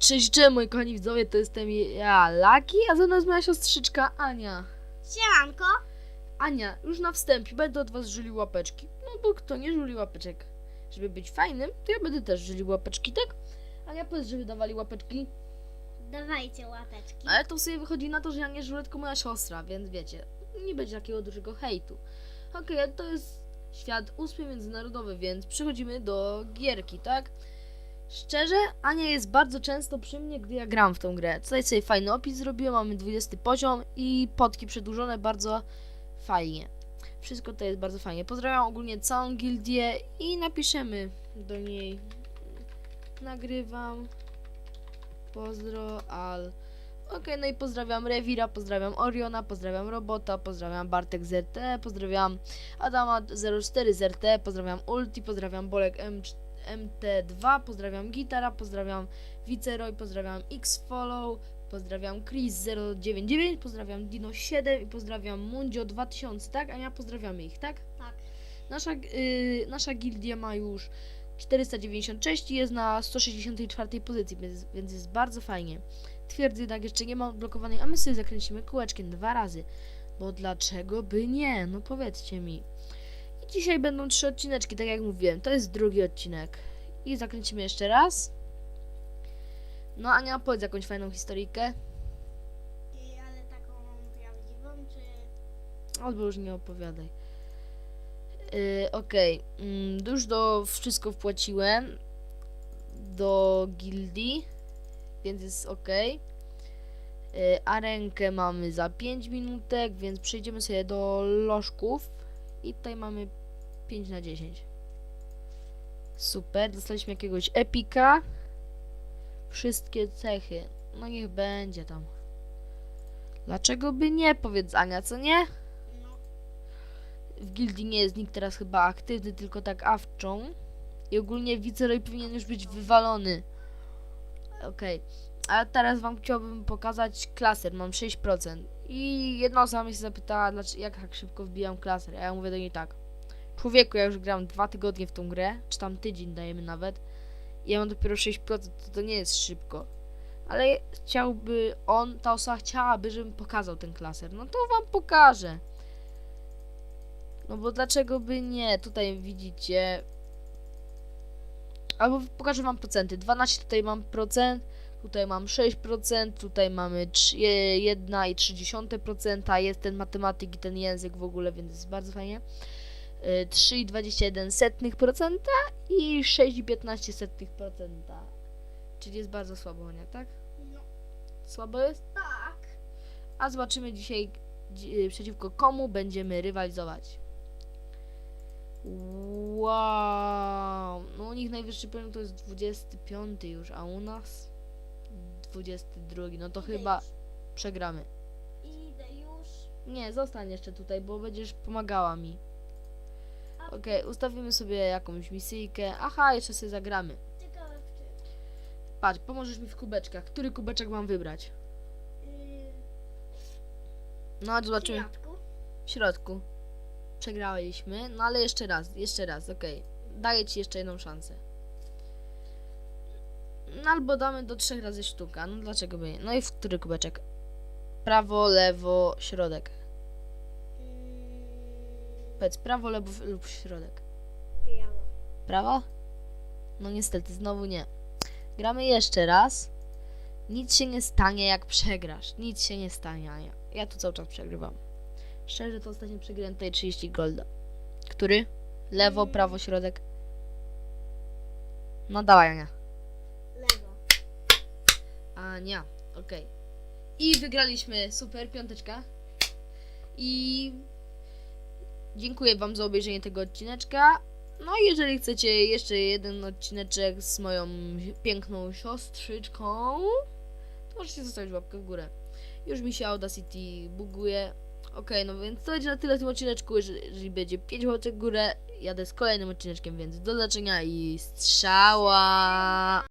Cześć, cześć moi kochani widzowie, to jestem ja, Laki, a za nas moja siostrzyczka Ania. Siemanko. Ania, już na wstępie będę od was żyli łapeczki. No bo kto nie żuli łapeczek? Żeby być fajnym, to ja będę też żyli łapeczki, tak? Ania, powiedz, żeby dawali łapeczki. Dawajcie łapeczki. Ale to sobie wychodzi na to, że ja nie żulę, tylko moja siostra, więc wiecie, nie będzie takiego dużego hejtu. Okej, to jest świat ósmy międzynarodowy, więc przechodzimy do gierki, tak? Szczerze, Ania jest bardzo często przy mnie, gdy ja gram w tą grę. Tutaj sobie fajny opis zrobiłem, mamy 20 poziom i potki przedłużone bardzo fajnie. Wszystko to jest bardzo fajnie. Pozdrawiam ogólnie całą gildię i napiszemy do niej. Nagrywam. Pozdro, al. Okej, no i pozdrawiam Rewira, pozdrawiam Oriona, pozdrawiam Robota, pozdrawiam Bartek ZT, pozdrawiam Adama 04 ZT, pozdrawiam Ulti, pozdrawiam Bolek M MT2, pozdrawiam Gitara, pozdrawiam Viceroy, pozdrawiam Xfollow, pozdrawiam Chris099, pozdrawiam Dino7 i pozdrawiam Mundio 2000, tak? Ania, pozdrawiamy ich, tak? Tak. Nasza, y, nasza gildia ma już 496 i jest na 164 pozycji, więc, więc jest bardzo fajnie. Twierdzę jednak jeszcze nie ma odblokowanej, a my sobie zakręcimy kółeczkiem dwa razy. Bo dlaczego by nie? No powiedzcie mi. Dzisiaj będą trzy odcineczki, tak jak mówiłem. To jest drugi odcinek. I zakręcimy jeszcze raz. No Ania, powiedz jakąś fajną historyjkę. I, ale taką prawdziwą, czy... Albo już nie opowiadaj. Yy, Okej, mm, już do wszystko wpłaciłem do gildii, więc jest ok. Yy, a rękę mamy za 5 minutek, więc przejdziemy sobie do lożków i tutaj mamy 5 na 10. Super, dostaliśmy jakiegoś epika. Wszystkie cechy. No niech będzie tam. Dlaczego by nie, powiedz Ania, co nie? W gildii nie jest nikt teraz chyba aktywny, tylko tak awczą. I ogólnie wiceroy powinien już być wywalony. Okej. A teraz wam chciałbym pokazać klaser. Mam 6%. I jedna osoba mnie się zapytała, jak tak szybko wbijam klaser. A ja mówię do niej tak. Człowieku, ja już gram dwa tygodnie w tą grę, czy tam tydzień dajemy nawet. I ja mam dopiero 6%, to, to nie jest szybko. Ale chciałby on, ta osoba chciałaby, żebym pokazał ten klaser. No to wam pokażę. No bo dlaczego by nie? Tutaj widzicie. Albo pokażę wam procenty. 12 tutaj mam procent, tutaj mam 6%, tutaj mamy 1,3%. Jest ten matematyk i ten język w ogóle, więc jest bardzo fajnie. Y, 3,21% i 6,15%. Czyli jest bardzo słabo, nie? Tak? no, Słabo jest? tak. A zobaczymy dzisiaj dzi- y, przeciwko komu będziemy rywalizować. Wow! No u nich najwyższy poziom to jest 25 już, a u nas 22. No to Idę chyba już. przegramy. Idę już. Nie, zostań jeszcze tutaj, bo będziesz pomagała mi. Okej, ustawimy sobie jakąś misyjkę. Aha, jeszcze sobie zagramy. ciekawe w czym. Patrz, pomożesz mi w kubeczkach. Który kubeczek mam wybrać? Yy, No, a zobaczymy. w środku. W środku. Przegraliśmy, no ale jeszcze raz, jeszcze raz, okej. Daję ci jeszcze jedną szansę. No albo damy do trzech razy sztuka, no dlaczego by nie? No i w który kubeczek? Prawo, lewo, środek. Powiedz prawo, lewo lub środek. prawo. Prawo? No niestety, znowu nie. Gramy jeszcze raz. Nic się nie stanie, jak przegrasz. Nic się nie stanie, Ania. Ja tu cały czas przegrywam. Szczerze, to ostatnio przegrałem tutaj 30 golda. Który? Lewo, Mm. prawo, środek. No dawaj, Ania. Lewo. Ania, okej. I wygraliśmy, super, piąteczka. I dziękuję wam za obejrzenie tego odcineczka. No i jeżeli chcecie jeszcze jeden odcineczek z moją piękną siostrzyczką, to możecie zostawić łapkę w górę. Już mi się Audacity buguje. Okej, no więc to będzie na tyle w tym odcineczku. Jeżeli będzie 5 łapek w górę, jadę z kolejnym odcineczkiem, więc do zobaczenia i strzała!